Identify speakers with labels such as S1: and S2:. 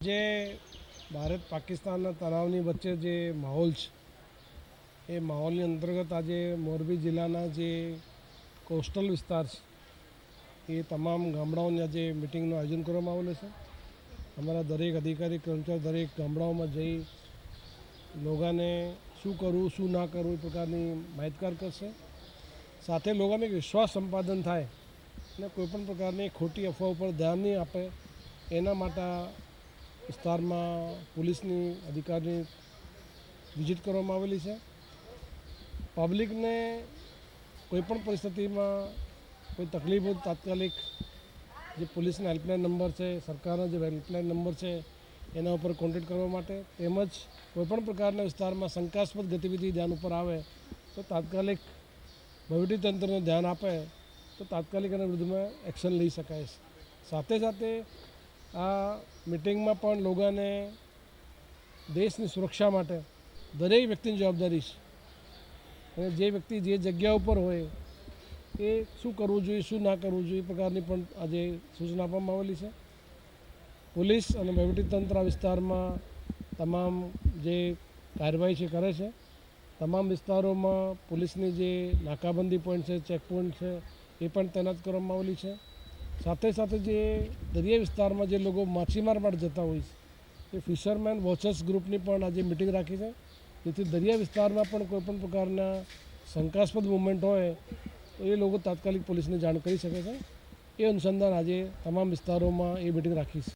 S1: જે ભારત પાકિસ્તાનના તણાવની વચ્ચે જે માહોલ છે, એ માહોલની અંતર્ગત આજે મોરબી જિલ્લાના જે કોસ્ટલ વિસ્તાર છે, એ તમામ ગામડાઓની આજે મિટિંગનું આયોજન કરવામાં આવેલું છે. અમારા દરેક અધિકારી, કર્મચારી દરેક ગામડાઓમાં જઈ લોકોને શું કરવું, શું ના કરવું એ પ્રકારની માહિતગાર કરશે. સાથે લોકોને વિશ્વાસ સંપાદન થાય અને કોઈપણ પ્રકારની ખોટી અફવા ઉપર ધ્યાન નહીં આપે, એના માટે વિસ્તારમાં પોલીસની અધિકારીની વિઝિટ કરવામાં આવેલી છે. પબ્લિકને કોઈપણ પરિસ્થિતિમાં કોઈ તકલીફ હોય તાત્કાલિક જે પોલીસના હેલ્પલાઇન નંબર છે, સરકારનો જે હેલ્પલાઇન નંબર છે, એના ઉપર કોન્ટેક્ટ કરવા માટે તેમજ કોઈપણ પ્રકારના વિસ્તારમાં શંકાસ્પદ ગતિવિધિ ધ્યાન ઉપર આવે તો તાત્કાલિક વહીવટીતંત્રનું ધ્યાન આપે તો તાત્કાલિક એના વિરુદ્ધમાં એક્શન લઈ શકાય. સાથે સાથે આ મિટિંગમાં પણ લોકોને દેશની સુરક્ષા માટે દરેક વ્યક્તિની જવાબદારી છે. અને જે વ્યક્તિ જે જગ્યા ઉપર હોય એ શું કરવું જોઈએ, શું ના કરવું જોઈએ એ પ્રકારની પણ આજે સૂચના આપવામાં આવેલી છે. પોલીસ અને વહીવટીતંત્ર આ વિસ્તારમાં તમામ જે કાર્યવાહી છે, કરે છે. તમામ વિસ્તારોમાં પોલીસની જે નાકાબંધી પોઈન્ટ છે ચેક પોઈન્ટ છે, એ પણ તૈનાત કરવામાં આવેલી છે. સાથે સાથે જે દરિયા વિસ્તારમાં જે લોકો માછીમાર માટે જતા હોય છે, એ ફિશરમેન વોચર્સ ગ્રુપની પણ આજે મિટિંગ રાખી છે. જેથી દરિયા વિસ્તારમાં પણ કોઈપણ પ્રકારના શંકાસ્પદ મુવમેન્ટ હોય, તો એ લોકો તાત્કાલિક પોલીસને જાણ કરી શકે છે. એ અનુસંધાન આજે તમામ વિસ્તારોમાં એ મિટિંગ રાખી છે.